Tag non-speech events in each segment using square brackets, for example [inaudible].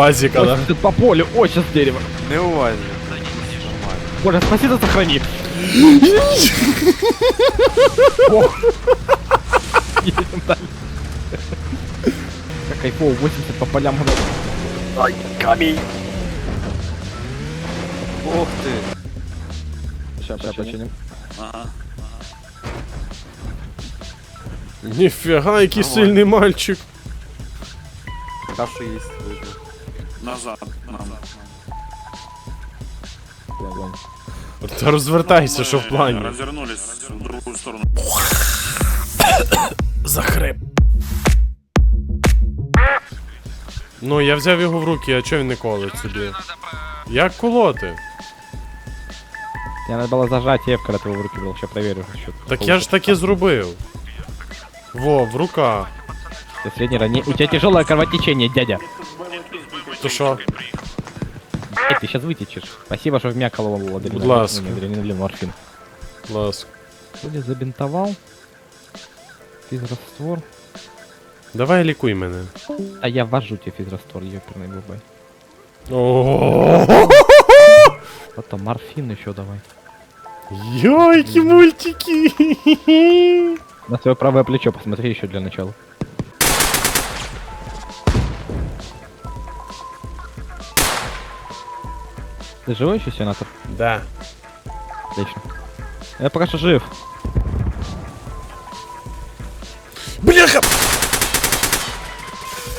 Уазика, да? Тут по полю, о, сейчас дерево. Не увазі. Боже, спаси да сохрани. Ох. Едем дальше. Как кайфово, 80 по полям. Ай, камень. Ох ти. Сейчас, сейчас починим. Ніфіга, який сильний мальчик. Кашу їсть видно. Назад. Нам. Огонь. Та розвертайся, що в Мы плані. Развернулись в другую сторону. [coughs] Захрип. Ну, я взяв його в руки, а чого він не колить собі? Як колоти? Мне надо было зажать F, когда ты его в руки брал. Сейчас проверю. Что Так я ж так і зробив. Во, в руках. Ты средний ранение. У тебя тяжелое кровотечение, дядя. То що? Эй, ты сейчас вытечешь. Спасибо, что вмякал его адреналин. Не, адреналин, морфин. Ласк. Вроде забинтовал. Физраствор. Давай лікуй мене. А я ввожу тебе физраствор, ёперный бубай. О, Потом морфин еще давай. Йой, які мультики! На свое правое плечо посмотри еще для начала. Ты живой еще, сенатор? Да. Отлично. Я пока что жив. Бляха!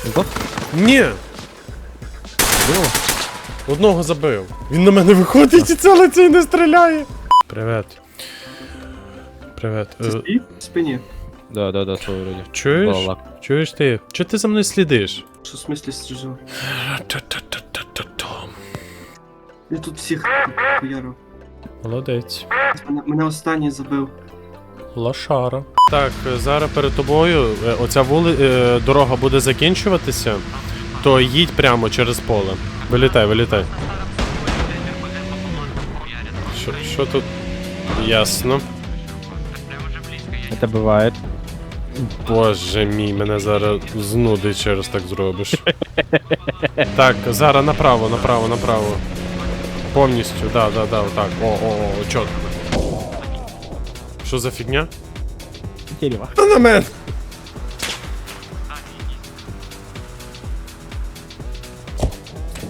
Сдох? Ні! Было? Одного забив. Він на мене виходить і целиться і не стріляє. Привет. Привет. Е, И в спине. Да, да, да, свой вроде. чуєш? Балалак. Чуєш ти? Чого ти за мною слідиш? Что в смысле стрижу? Я тут всіх хуярив. Молодець. Мене, мене останній забив. Лошара. Так, зараз перед тобою е, оця вули... е, дорога буде закінчуватися, то їдь прямо через поле. Вилітай, вилітай. Що, що тут? Ясно. Это бывает. Боже мій, мене зараз знудить через так зробиш. так, зараз направо, направо, направо. Повністю, да, да, да, отак. О, о, о, чітко. Що за фігня? Дерево. Та на мене!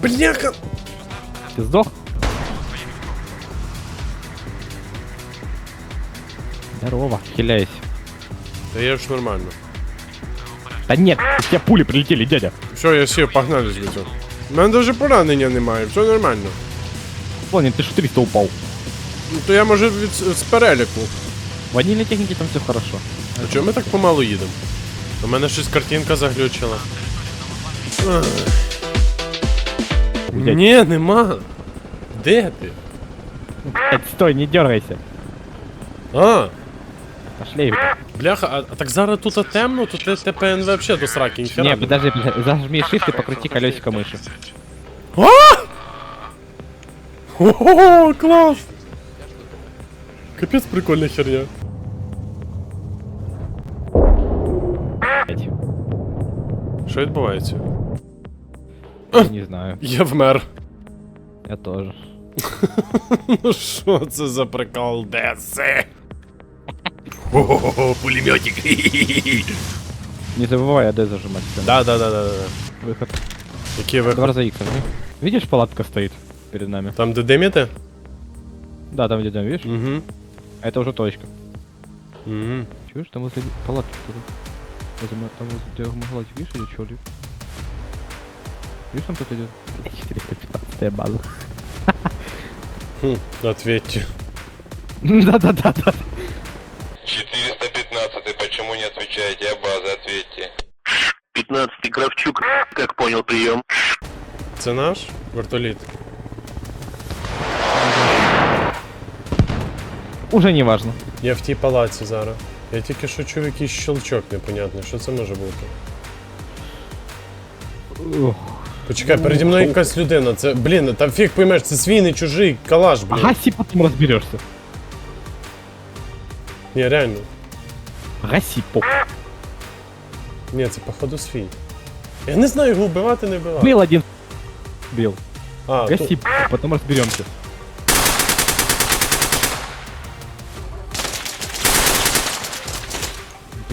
Бляха! Ты сдох? Здорово, хиляйся. Та я ж нормально. Да нет, у тебя пули прилетели, дядя. Все, я сів, погнали звідси. У мене навіть поранення немає, все нормально. Вон, ты ж 300 упал. Ну то я може від з переліку. В ванильной технике там все хорошо. А чого ми так помалу їдемо? У мене щось картинка заглючила. Ах. Блядь. Ні, нема. Де ти? Блядь, стой, не дергайся. А, Пошли. бляха, а, а так зараз тут темно, то ти ТПН взагалі до сраки, ніхера. Не, подожди, зажми shift и покрути колесико мыши. Ого, клас! Капець прикольна херня. Що відбувається? Не знаю, Я вмер. я тоже. [laughs] Ну що це за прикол, де це? Ого, пулеметик. Не забывай AD зажимать. Да, да, да, да, да. Выход. Який Два виход? раза. Видишь, палатка стоит перед нами? Там де диміти? Да, там где дом, видишь? Угу. А это уже точка. Угу. Чуешь, там возле палатки кто-то. Это мы- Там возле тебя могла видишь или чё ли? Видишь, там кто-то идет? 415 база. Хм, ответьте. [laughs] Да-да-да-да. 415 почему не отвечаете? Я база, ответьте. 15 Кравчук, как понял прием. Це наш вертоліт? Уже не важно. Я в тій палаці зараз. Я тільки що чув якийсь щелчок непонятний. Що це може бути? Ух. Почекай, переді мною якась людина. Це, блін, там фіг поймеш, це свій, не чужий, калаш, блін. Гаси, потом разберешься. Ні, реально. Гаси, поп. Ні, це походу свій. Я не знаю, його вбивати, не вбивати. Был один сбил. А, Гаси, тут... потом разберемся.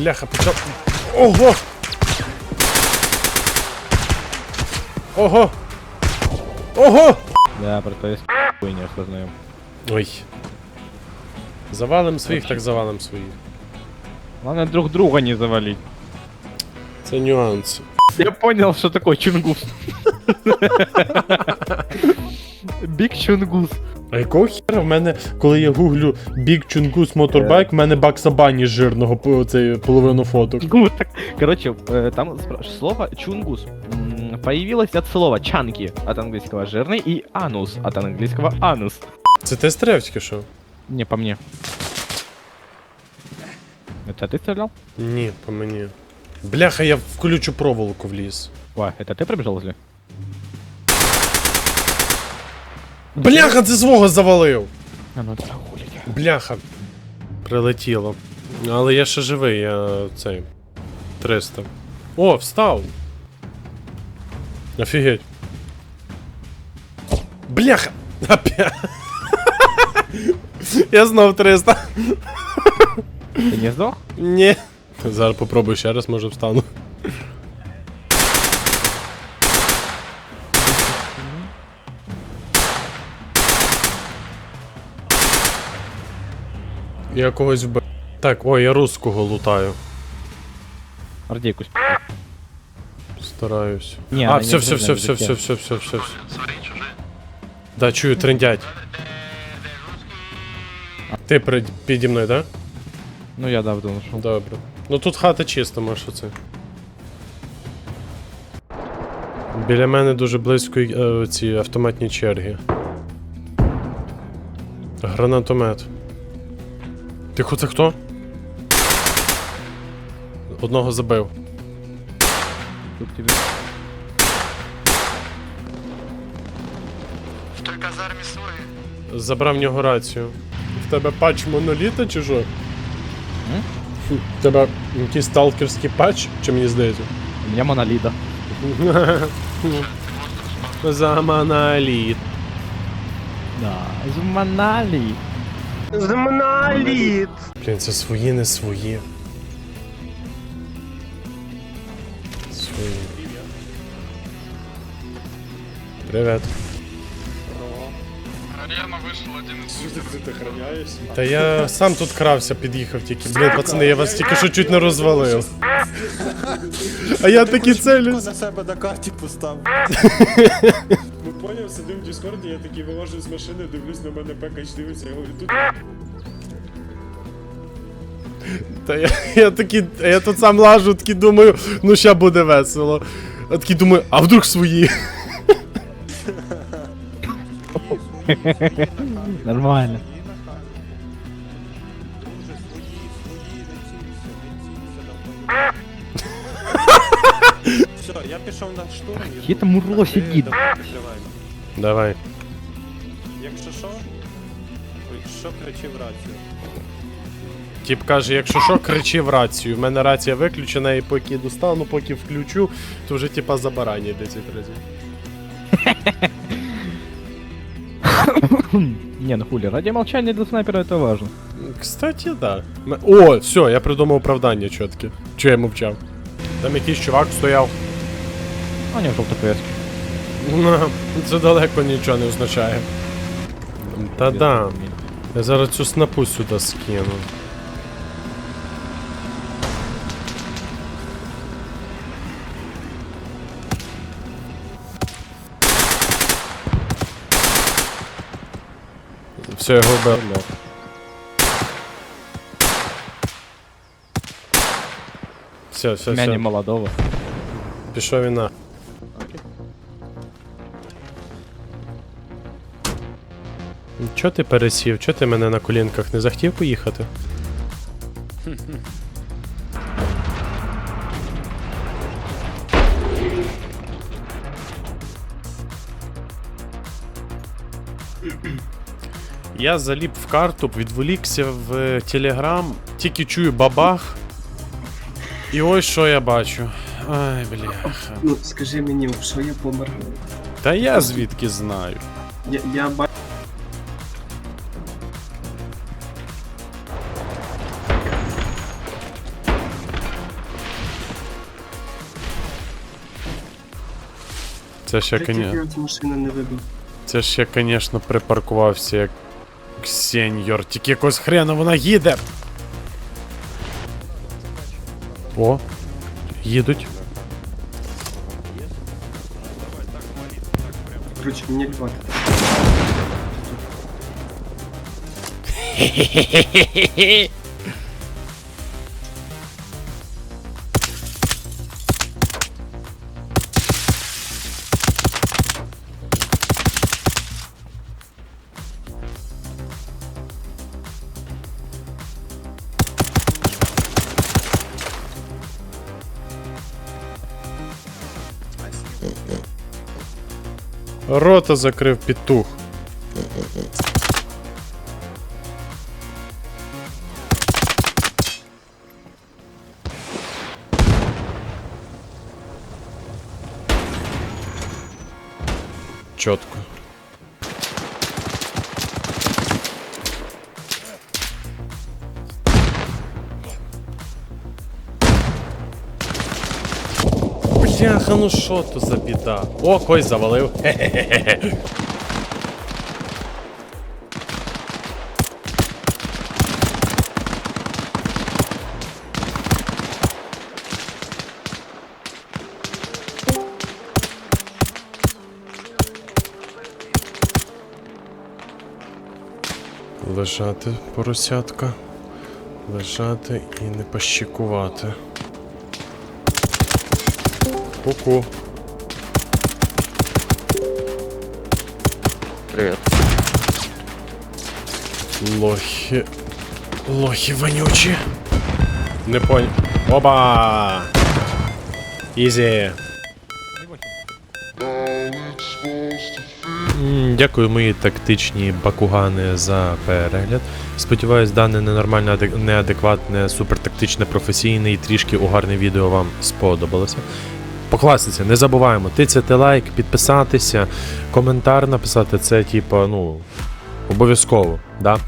Бляха, почав. Ого! Ого! Ого! Да, про то есть хуй не осознаем. Ой. Завалим своїх, так завалим своїх. Главное друг друга не завалить. Це нюанс. Я понял, что такое чунгус. [laughs] Биг чунгус. А якого хера в мене, коли я гуглю Big Chungus Motorbike, в мене Бакса Бані жирного по- цей, половину фоток. Ну, так, Короче, э, там спра- слово чунгус м, появилось от слова чанки от английского жирный и анус от английского анус. Це ти стріляв тільки що? Не по мне. Это ты стрелял? Ні, по мені. Бляха, я в колючу проволоку вліз. Ой, это ты пробежал возле? Бляха, це свого завалив! А ну. Бляха. Прилетіло. Але я ще живий, я цей. 300. О, встав! Офігеть. Бляха! Опять. Я знов 300. Ты не сдох? Ні. Зараз попробую ще раз, може встану. Я когось вбив. Так, ой, я русского лутаю. Ардейку. Стараюсь. Не, а, все, все, все, все, все, все, все, все. Да, чую, трендять. Ти при- піді мною, да? Ну я давно нашел. Добре. Ну тут хата чиста, може це. Біля мене дуже близько е, ці автоматні черги. Гранатомет. Тихо, це хто? Одного забив. Тут тебе... Забрав в нього рацію. В тебе патч моноліта чи що? Хм, В тебе якийсь сталкерський патч, чи мені здається? У меня монолида. [laughs] За моноліт. Да, из монолит. Блін, це свої, не свої. Свої. Привет. Та я сам тут крався, під'їхав тільки. Блін, пацани, я вас тільки що чуть не розвалив. А я такі целюсь. на себе на карті постав. [laughs] Сидим в Діскорді, я такий вилажу з машини, дивлюсь на мене пекач дивиться, я говорю, тут Та я, я такий, я тут сам лажу, такий думаю, ну ща буде весело. А такий думаю, а вдруг свої? Нормально. все, я пішов на штурм. і там урло сидит. Давай. Якщо що, що кричи в рацію. Тіп каже, якщо що, кричи в рацію. В мене рація виключена, і поки достану, поки включу, то вже типа забарані 10 разів. [laughs] Не, ну хули, ради молчания для снайпера это важно. Кстати, да. М- О, все, я придумав оправдання чітке. Чого я мовчав? Там якийсь чувак стояв. А у него желтопрески. Ну, Це далеко нічого не означає. Та да. Я зараз цю снапу сюди скину. Все, його вбив. Все, все, все. молодого. Пішов він на. Чо ти пересів? Чо ти мене на колінках не захотів поїхати? Я заліп в карту, відволікся в Телеграм, тільки чую бабах. І ось що я бачу. Ай, бляха. Ну, скажи мені, що я помер? Та я звідки знаю. Я, я бачу. Це ще, коня... машину не вибив. Це ще, звісно, припаркувався як сеньор. Тільки якось хрена вона їде. О, їдуть. Короче, мені львати. [laughs] Рота закрив петух. Чітко. Бляха, ну що то за біда? О, когось завалив. Лежати, поросятка. Лежати і не пощікувати. Ку-ку. Привет. Лохи. Лохи вонючі. Не понял. Оба! Ізі. Дякую, мої тактичні бакугани за перегляд. Сподіваюсь, дане ненормальне, неадекватне, супертактичне, професійне і трішки угарне відео вам сподобалося. По не забуваємо тицяти лайк, підписатися, коментар написати це, типу, ну, обов'язково. Да?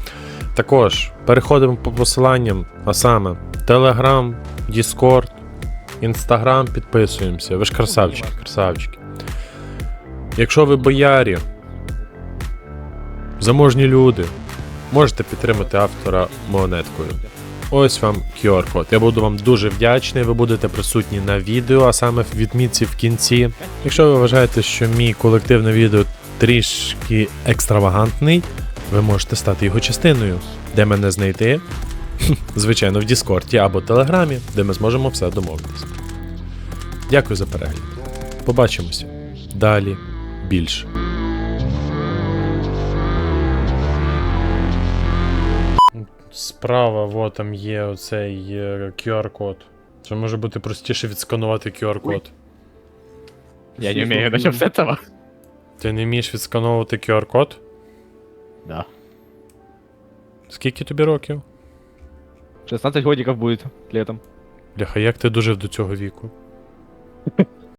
Також переходимо по посиланням, а саме Telegram, Discord, Instagram, підписуємося. Ви ж красавчики, красавчики. Якщо ви боярі, заможні люди, можете підтримати автора монеткою. Ось вам QR-код. Я буду вам дуже вдячний. Ви будете присутні на відео, а саме в відмітці в кінці. Якщо ви вважаєте, що мій колективне відео трішки екстравагантний, ви можете стати його частиною, де мене знайти. Звичайно, в Діскорді або Телеграмі, де ми зможемо все домовитися. Дякую за перегляд. Побачимося. Далі більше. Справа, вот там є оцей е, QR-код. Це може бути простіше відсканувати QR-код. Я не умею, начнем с этого. Ти не вмієш відскановувати QR-код? Да. Скільки тобі років? 16 годиков будет летом. Бляха, як ти дожив до цього віку? [laughs]